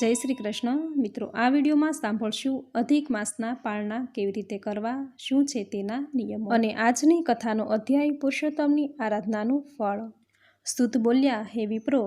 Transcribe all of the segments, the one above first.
જય શ્રી કૃષ્ણ. મિત્રો, આ વિડીયોમાં સાંભળશું અધિક માસના પાળના કેવી રીતે કરવા, શું છે તેના નિયમો અને આજની કથાનો અધ્યાય પુરુષોત્તમની આરાધનાનું ફળ. સ્તુત બોલ્યા, હે વિપ્રો,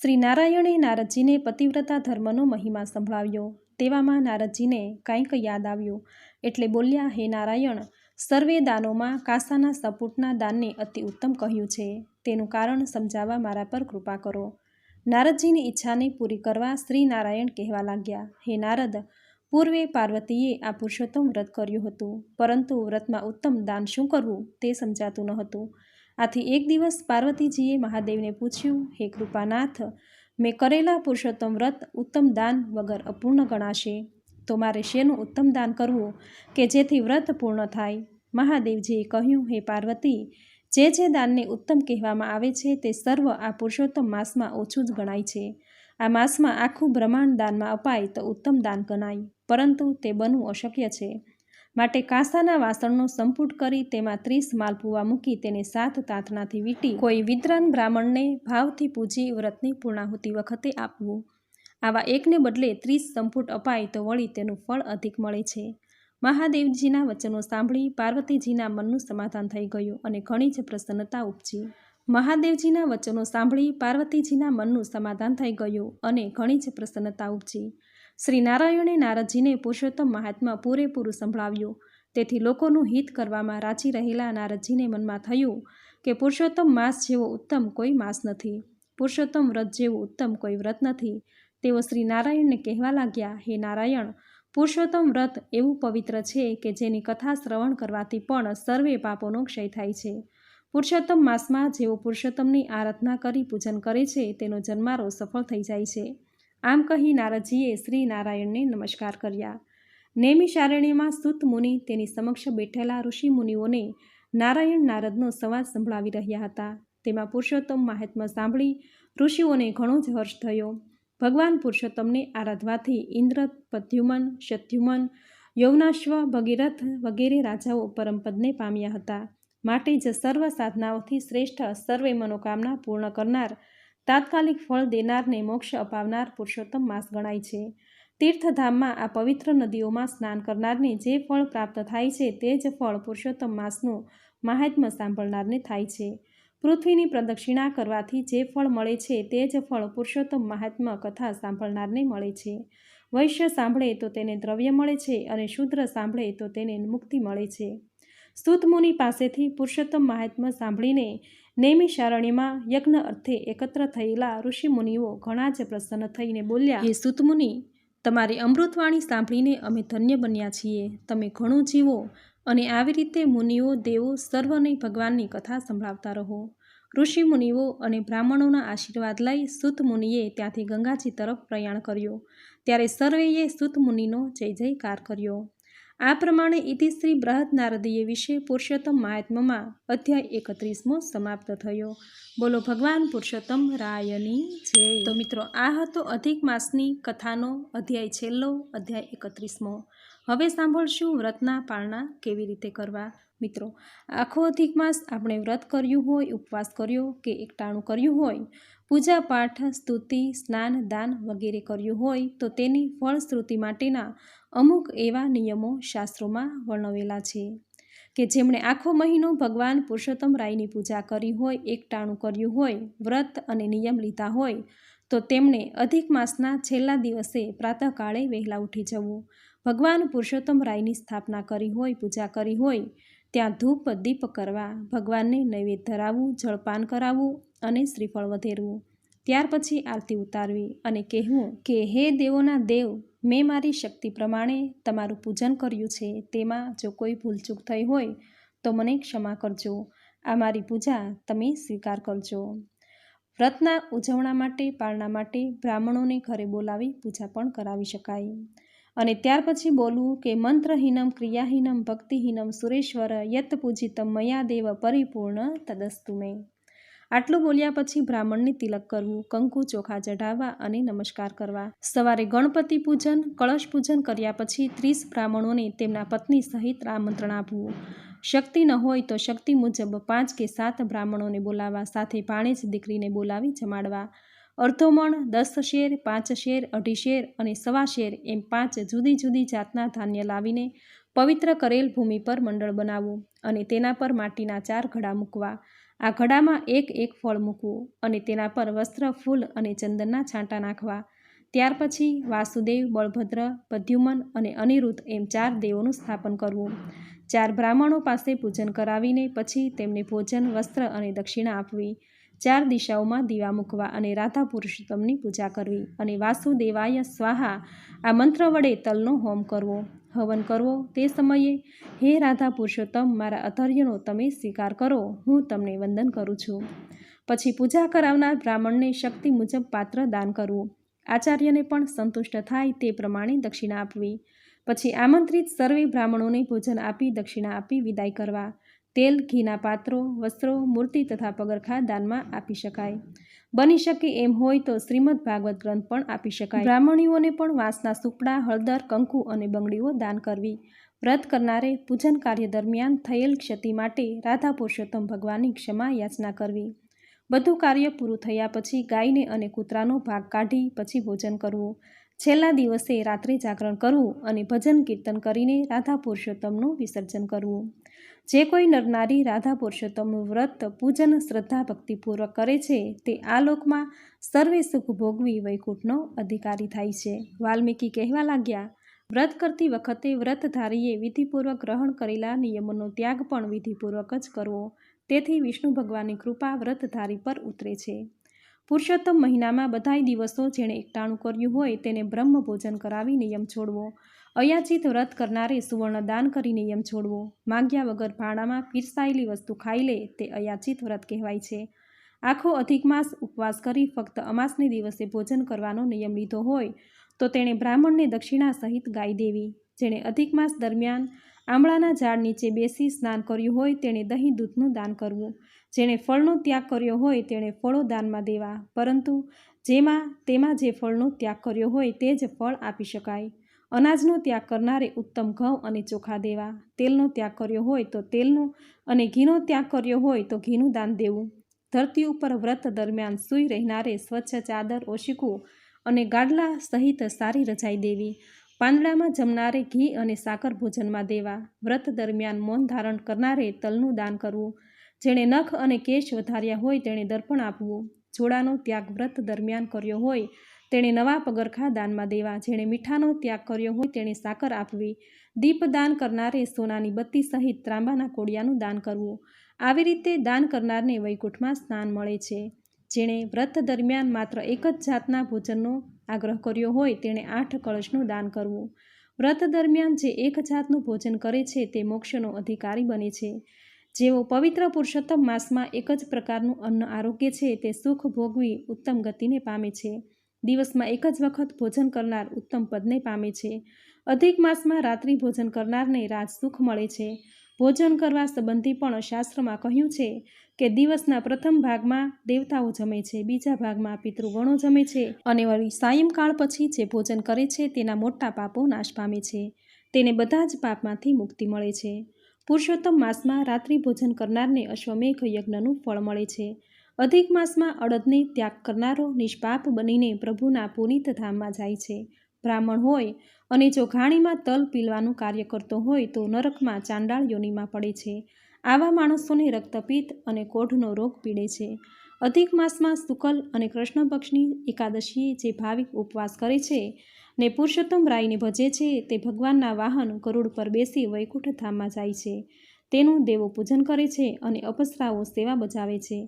શ્રી નારાયણે નારદજીને પતિવ્રતા ધર્મનો મહિમા સંભળાવ્યો. તેવામાં નારદજીને કાંઈક યાદ આવ્યું. એટલે બોલ્યા, હે નારાયણ, સર્વે દાનોમાં કાસાના સપૂટના દાનને અતિ ઉત્તમ કહ્યું છે. તેનું કારણ સમજાવવા મારા પર કૃપા કરો. નારદજીની ઈચ્છાને પૂરી કરવા શ્રી નારાયણ કહેવા લાગ્યા. હે નારદ, પૂર્વે પાર્વતીએ આ પુરુષોત્તમ વ્રત કર્યું હતું, પરંતુ વ્રતમાં ઉત્તમ દાન શું કરવું તે સમજાતું ન હતું આથી એક દિવસ પાર્વતીજીએ મહાદેવને પૂછ્યું, હે કૃપાનાથ, મેં કરેલા પુરુષોત્તમ વ્રત ઉત્તમ દાન વગર અપૂર્ણ ગણાશે. તો મારે શેનું ઉત્તમ દાન કરવું કે જેથી વ્રત પૂર્ણ થાય? મહાદેવજીએ કહ્યું, હે પાર્વતી જે જે દાનને ઉત્તમ કહેવામાં આવે છે તે સર્વ આ પુરુષોત્તમ માસમાં ઓછું જ ગણાય છે. આ માસમાં આખું બ્રહ્માંડ દાનમાં અપાય તો ઉત્તમ દાન ગણાય, પરંતુ તે બનવું અશક્ય છે. માટે કાંસાના વાસણનો સંપુટ કરી તેમાં ત્રીસ માલપુવા મૂકી તેને સાત તાંતણાથી વીંટી કોઈ વિદ્રાન બ્રાહ્મણને ભાવથી પૂજી વ્રતની પૂર્ણાહુતિ વખતે આપવું. આવા એકને બદલે ત્રીસ સંપુટ અપાય તો વળી તેનું ફળ અધિક મળે છે. મહાદેવજીના વચનો સાંભળી પાર્વતીજીના મનનું સમાધાન થઈ ગયું અને ઘણી જ પ્રસન્નતા ઉપજી. મહાદેવજીના વચનો સાંભળી પાર્વતીજીના મનનું સમાધાન થઈ ગયું અને ઘણી જ પ્રસન્નતા ઉપજી. શ્રી નારાયણે નારદજીને પુરુષોત્તમ મહાત્મા પૂરેપૂરું સંભળાવ્યું. તેથી લોકોનું હિત કરવામાં રાજી રહેલા નારદજીને મનમાં થયું કે પુરુષોત્તમ માસ જેવો ઉત્તમ કોઈ માસ નથી. પુરુષોત્તમ વ્રત જેવું ઉત્તમ કોઈ વ્રત નથી. તેઓ શ્રી નારાયણને કહેવા લાગ્યા, હે નારાયણ પુરુષોત્તમ વ્રત એવું પવિત્ર છે કે જેની કથા શ્રવણ કરવાથી પણ સર્વે પાપોનો ક્ષય થાય છે. પુરુષોત્તમ માસમાં જેઓ પુરુષોત્તમની આરાધના કરી પૂજન કરે છે, તેનો જન્મારો સફળ થઈ જાય છે. આમ કહી નારદજીએ શ્રી નારાયણને નમસ્કાર કર્યા. નેમિશારણ્યમાં સુત મુનિ તેની સમક્ષ બેઠેલા ઋષિ મુનિઓને નારાયણ નારદનો સંવાદ સંભળાવી રહ્યા હતા. તેમાં પુરુષોત્તમ મહાત્મા સાંભળી ઋષિઓને ઘણો જ હર્ષ થયો. ભગવાન પુરુષોત્તમને આરાધવાથી ઇન્દ્ર પદ્યુમન શત્યુમન યૌનાશ્વ ભગીરથ વગેરે રાજાઓ પરમપદને પામ્યા હતા. માટે જ સર્વ સાધનાઓથી શ્રેષ્ઠ સર્વે મનોકામના પૂર્ણ કરનાર, તાત્કાલિક ફળ દેનારને મોક્ષ અપાવનાર પુરુષોત્તમ માસ ગણાય છે. તીર્થધામમાં આ પવિત્ર નદીઓમાં સ્નાન કરનારને જે ફળ પ્રાપ્ત થાય છે તે જ ફળ પુરુષોત્તમ માસનું મહાત્મ્ય સાંભળનારને થાય છે. પૃથ્વીની પ્રદક્ષિણા કરવાથી જે ફળ મળે છે તે જ ફળ પુરુષોત્તમ મહાત્મા કથા સાંભળનારને મળે છે. વૈશ્ય સાંભળે તો તેને દ્રવ્ય મળે છે અને શુદ્ર સાંભળે તો તેને મુક્તિ મળે છે. સ્તુતમુનિ પાસેથી પુરુષોત્તમ મહાત્મા સાંભળીને નૈમિશારણ્યમાં યજ્ઞ અર્થે એકત્ર થયેલા ઋષિમુનિઓ ઘણા જ પ્રસન્ન થઈને બોલ્યા, હે સુતમુનિ તમારી અમૃતવાણી સાંભળીને અમે ધન્ય બન્યા છીએ. તમે ઘણું જીવો અને આવી રીતે મુનિઓ, દેવો સર્વને ભગવાનની કથા સંભળાવતા રહો. ઋષિ મુનિઓ અને બ્રાહ્મણોના આશીર્વાદ લઈ સુત મુનિએ ત્યાંથી ગંગાજી તરફ પ્રયાણ કર્યો. ત્યારે સર્વેએ સુત મુનિનો જય જયકાર કર્યો. આ પ્રમાણે ઇતિશ્રી બૃહદ નારદીય વિશે પુરુષોત્તમ મહાત્મામાં અધ્યાય એકત્રીસમો સમાપ્ત થયો. બોલો ભગવાન પુરુષોત્તમ રાયની જય. તો મિત્રો, આ હતો અધિક માસની કથાનો અધ્યાય છેલ્લો અધ્યાય એકત્રીસમો. હવે સાંભળશું વ્રતના પાળના કેવી રીતે કરવા. મિત્રો, આખો અધિક માસ આપણે વ્રત કર્યું હોય, ઉપવાસ કર્યો કે એકટાણું કર્યું હોય પૂજા પાઠ સ્તુતિ, સ્નાન, દાન વગેરે કર્યું હોય તો તેની ફળશ્રુતિ માટેના અમુક એવા નિયમો શાસ્ત્રોમાં વર્ણવેલા છે કે જેમણે આખો મહિનો ભગવાન પુરુષોત્તમ રાયની પૂજા કરી હોય, એકટાણું કર્યું હોય, વ્રત અને નિયમ લીધા હોય, તો તેમણે અધિક માસના છેલ્લા દિવસે પ્રાતઃકાળે વહેલા ઉઠી જવું. ભગવાન પુરુષોત્તમ રાયની સ્થાપના કરી હોય, પૂજા કરી હોય ત્યાં ધૂપ, દીપ કરવા, ભગવાનને નૈવેદ્ય ધરાવવું, જળપાન કરાવવું અને શ્રીફળ વધેરવું. ત્યાર પછી આરતી ઉતારવી અને કહેવું કે, હે દેવોના દેવ, મેં મારી શક્તિ પ્રમાણે તમારું પૂજન કર્યું છે. તેમાં જો કોઈ ભૂલચૂક થઈ હોય, તો મને ક્ષમા કરજો. આ મારી પૂજા તમે સ્વીકાર કરજો. વ્રતના ઉજવણા માટે પાળના માટે બ્રાહ્મણોને ઘરે બોલાવી પૂજા પણ કરાવી શકાય. અને ત્યાર પછી બોલવું કે મંત્રહીનમ, ક્રિયાહીનમ, ભક્તિહીનમ, સુરેશ્વર, યત પૂજિતમ, મયા પરિપૂર્ણ તદસ્તુમે આટલું બોલ્યા પછી બ્રાહ્મણને તિલક કરવું, કંકુ ચોખા ચઢાવવા અને નમસ્કાર કરવા. સવારે ગણપતિ પૂજન, કળશ પૂજન કર્યા પછી ત્રીસ બ્રાહ્મણોને તેમના પત્ની સહિત આમંત્રણ આપવું. શક્તિ ન હોય તો શક્તિ મુજબ પાંચ કે સાત બ્રાહ્મણોને બોલાવવા, સાથે ભાણેજ દીકરીને બોલાવી જમાડવા. અડધો મણ દસ શેર, પાંચ શેર, અઢી શેર અને સવા શેર એમ પાંચ જુદી જુદી જાતના ધાન્ય લાવીને પવિત્ર કરેલ ભૂમિ પર મંડળ બનાવવું અને તેના પર માટીના ચાર ઘડા મૂકવા. આ ઘડામાં એક એક ફળ મૂકવું અને તેના પર વસ્ત્ર, ફૂલ અને ચંદનના છાંટા નાખવા. ત્યાર પછી વાસુદેવ, બળભદ્ર પદ્યુમન અને અનિરુદ્ધ એમ ચાર દેવોનું સ્થાપન કરવું. ચાર બ્રાહ્મણો પાસે પૂજન કરાવીને પછી તેમને ભોજન, વસ્ત્ર અને દક્ષિણા આપવી. ચાર દિશાઓમાં દીવા મૂકવા અને રાધા પુરુષોત્તમની પૂજા કરવી અને વાસુદેવાય સ્વાહા, આ મંત્ર વડે તલનો હોમ કરવો. હવન કરવો તે સમયે, હે રાધા પુરુષોત્તમ, મારા અધર્યનો તમે સ્વીકાર કરો, હું તમને વંદન કરું છું. પછી પૂજા કરાવનાર બ્રાહ્મણને શક્તિ મુજબ પાત્ર દાન કરવું. આચાર્યને પણ સંતુષ્ટ થાય તે પ્રમાણે દક્ષિણા આપવી. પછી આમંત્રિત સર્વે બ્રાહ્મણોને ભોજન આપી દક્ષિણા આપી વિદાય કરવા. તેલ, ઘીના પાત્રો, વસ્ત્રો, મૂર્તિ તથા પગરખા દાનમાં આપી શકાય. બની શકે એમ હોય તો શ્રીમદ ભાગવત ગ્રંથ પણ આપી શકાય. બ્રાહ્મણીઓને પણ વાંસના સુપડા, હળદર, કંકુ અને બંગડીઓ દાન કરવી. વ્રત કરનારે પૂજન કાર્ય દરમિયાન થયેલ ક્ષતિ માટે રાધા પુરુષોત્તમ ભગવાનની ક્ષમા યાચના કરવી. બધું કાર્ય પૂરું થયા પછી ગાયને અને કૂતરાનો ભાગ કાઢી પછી ભોજન કરવું. છેલ્લા દિવસે રાત્રે જાગરણ કરવું અને ભજન કીર્તન કરીને રાધા પુરુષોત્તમનું વિસર્જન કરવું. જે કોઈ નરનારી રાધા પુરુષોત્તમનું વ્રત, પૂજન, શ્રદ્ધા ભક્તિપૂર્વક કરે છે, તે આ લોકમાં સર્વે સુખ ભોગવી વૈકુંઠનો અધિકારી થાય છે. વાલ્મીકી કહેવા લાગ્યા, વ્રત કરતી વખતે વ્રતધારીએ વિધિપૂર્વક ગ્રહણ કરેલા નિયમોનો ત્યાગ પણ વિધિપૂર્વક જ કરવો. તેથી વિષ્ણુ ભગવાનની કૃપા વ્રતધારી પર ઉતરે છે. પુરુષોત્તમ મહિનામાં બધાય દિવસો જેણે એકટાણું કર્યું હોય તેને બ્રહ્મ ભોજન કરાવી નિયમ છોડવો. અયાચિત વ્રત કરનારે સુવર્ણ દાન કરી નિયમ છોડવો. માગ્યા વગર ભાણામાં પીરસાયેલી વસ્તુ ખાઈ લે તે અયાચિત વ્રત કહેવાય છે. આખો અધિક માસ ઉપવાસ કરી ફક્ત અમાસને દિવસે ભોજન કરવાનો નિયમ લીધો હોય, તો તેણે બ્રાહ્મણને દક્ષિણા સહિત ગાય દેવી. જેણે અધિક માસ દરમિયાન આંબળાના ઝાડ નીચે બેસી સ્નાન કર્યું હોય તેણે દહીં દૂધનું દાન કરવું. જેણે ફળનો ત્યાગ કર્યો હોય તેણે ફળો દાનમાં દેવા. પરંતુ જેમાં તેમાં જે ફળનો ત્યાગ કર્યો હોય તે જ ફળ આપી શકાય. અનાજનો ત્યાગ કરનારે ઉત્તમ ઘઉં અને ચોખા દેવા. તેલનો ત્યાગ કર્યો હોય તો તેલનો અને ઘીનો ત્યાગ કર્યો હોય તો ઘીનું દાન દેવું. ધરતી ઉપર વ્રત દરમિયાન સૂઈ રહેનારે સ્વચ્છ ચાદર ઓશીકું અને ગાડલા સહિત સારી રજાઈ દેવી. પાંદડામાં જમનારે ઘી અને સાકર ભોજનમાં દેવા. વ્રત દરમિયાન મૌન ધારણ કરનારે તલનું દાન કરવું. જેણે નખ અને કેશ વધાર્યા હોય તેણે દર્પણ આપવું. જોડાનો ત્યાગ વ્રત દરમિયાન કર્યો હોય તેણે નવા પગરખા દાનમાં દેવા જેણે મીઠાનો ત્યાગ કર્યો હોય તેણે સાકર આપવી. દીપદાન કરનારે સોનાની બત્તી સહિત ત્રાંબાના કોડિયાનું દાન કરવું. આવી રીતે દાન કરનારને વૈકુંઠમાં સ્નાન મળે છે. જેણે વ્રત દરમિયાન માત્ર એક જ જાતના ભોજનનો આગ્રહ કર્યો હોય તેણે આઠ કળશનું દાન કરવું. વ્રત દરમિયાન જે એક જાતનું ભોજન કરે છે તે મોક્ષનો અધિકારી બને છે. જેઓ પવિત્ર પુરુષોત્તમ માસમાં એક જ પ્રકારનું અન્ન આરોગ્ય છે તે સુખ ભોગવી ઉત્તમ ગતિને પામે છે. દિવસમાં એક જ વખત ભોજન કરનાર ઉત્તમ પદને પામે છે. અધિક માસમાં રાત્રિ ભોજન કરનારને રાજ સુખ મળે છે. ભોજન કરવા સંબંધી પણ શાસ્ત્રમાં કહ્યું છે કે દિવસના પ્રથમ ભાગમાં દેવતાઓ જમે છે, બીજા ભાગમાં પિતૃગણો જમે છે અને વળી સાયંકાળ પછી જે ભોજન કરે છે તેના મોટા પાપો નાશ પામે છે. તેને બધા જ પાપમાંથી મુક્તિ મળે છે. પુરુષોત્તમ માસમાં રાત્રિ ભોજન કરનારને અશ્વમેઘ યજ્ઞનું ફળ મળે છે. અધિક માસમાં અડદને ત્યાગ કરનારો નિષ્પાપ બનીને પ્રભુના પુનિત ધામમાં જાય છે. બ્રાહ્મણ હોય અને જો ઘાણીમાં તલ પીલવાનું કાર્ય કરતો હોય તો નરકમાં ચાંડાળ યોનિમાં પડે છે. આવા માણસોને રક્તપિત્ત અને કોઢનો રોગ પીડે છે. અધિક માસમાં શુકલ અને કૃષ્ણ પક્ષની એકાદશીએ જે ભાવિક ઉપવાસ કરે છે ને પુરુષોત્તમ રાયને ભજે છે તે ભગવાનના વાહન કરુડ પર બેસી વૈકુંઠ ધામમાં જાય છે. તેનું દેવો પૂજન કરે છે અને અપસરાઓ સેવા બજાવે છે.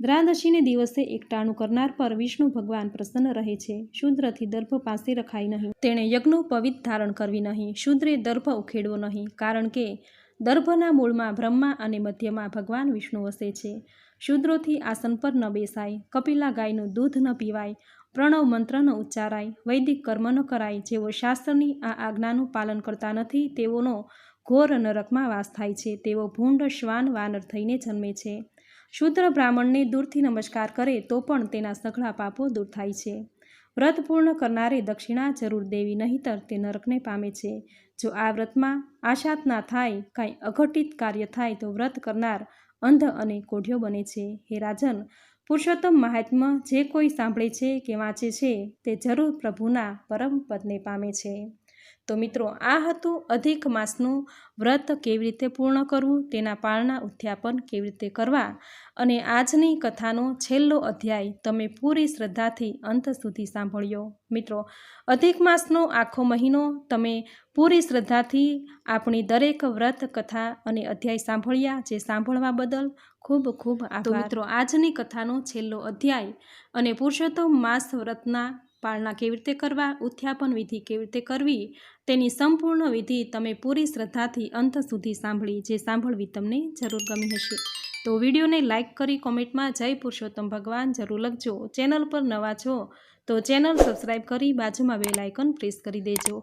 દ્રાદશીને દિવસે એકટાણું કરનાર પર વિષ્ણુ ભગવાન પ્રસન્ન રહે છે. શુદ્રથી દર્ભ પાસે રખાય નહીં. તેણે યજ્ઞો પવિત્ર ધારણ કરવી નહીં. શુદ્રે દર્ભ ઉખેડવો નહીં. કારણ કે દર્ભના મૂળમાં બ્રહ્મા અને મધ્યમાં ભગવાન વિષ્ણુ વસે છે. શુદ્રોથી આસન પર ન બેસાય. કપિલા ગાયનું દૂધ ન પીવાય. પ્રણવ મંત્ર ન ઉચ્ચારાય. વૈદિક કર્મ ન કરાય. જેઓ શાસ્ત્રની આ આજ્ઞાનું પાલન કરતા નથી, તેઓનો ઘોર નરકમાં વાસ થાય છે. તેઓ ભૂંડ શ્વાન વાનર થઈને જન્મે છે. શુદ્ર બ્રાહ્મણને દૂરથી નમસ્કાર કરે તો પણ તેના સઘળા પાપો દૂર થાય છે. વ્રત પૂર્ણ કરનારે દક્ષિણા જરૂર દેવી, નહીતર તે નરકને પામે છે. જો આ વ્રતમાં આશાત ના થાય, કાંઈ અઘટિત કાર્ય થાય, તો વ્રત કરનાર અંધ અને કોઢિયો બને છે. હે રાજન, પુરુષોત્તમ મહાત્મા જે કોઈ સાંભળે છે કે વાંચે છે, તે જરૂર પ્રભુના પરમ પદને પામે છે. તો મિત્રો આ હતું અધિક માસનું વ્રત કેવી રીતે પૂર્ણ કરવું તેના પાળના ઉત્થાપન કેવી રીતે કરવા અને આજની કથાનો છેલ્લો અધ્યાય તમે પૂરી શ્રદ્ધાથી અંત સુધી સાંભળ્યો. મિત્રો અધિક માસનો આખો મહિનો તમે પૂરી શ્રદ્ધાથી આપણી દરેક વ્રત કથા અને અધ્યાય સાંભળ્યા જે સાંભળવા બદલ ખૂબ ખૂબ આભાર. મિત્રો આજની કથાનો છેલ્લો અધ્યાય અને પુરુષોત્તમ માસ વ્રતના પાળના કેવી રીતે કરવા ઉથ્યાપન વિધિ કેવી રીતે કરવી, તેની સંપૂર્ણ વિધિ તમે પૂરી શ્રદ્ધાથી અંત સુધી સાંભળી, જે સાંભળવી તમને જરૂર ગમી હશે. તો વિડીયોને લાઇક કરી કોમેન્ટમાં જય પુરુષોત્તમ ભગવાન જરૂર લખજો. ચેનલ પર નવા છો તો ચેનલ સબસ્ક્રાઈબ કરી બાજુમાં બેલ આઇકન પ્રેસ કરી દેજો.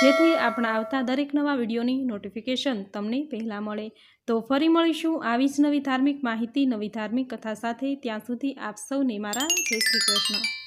જેથી આપણા આવતા દરેક નવા વિડીયોની નોટિફિકેશન તમને પહેલાં મળે. તો ફરી મળીશું આવી જ નવી ધાર્મિક માહિતી, નવી ધાર્મિક કથા સાથે. ત્યાં સુધી આપ સૌને મારા જય શ્રી કૃષ્ણ.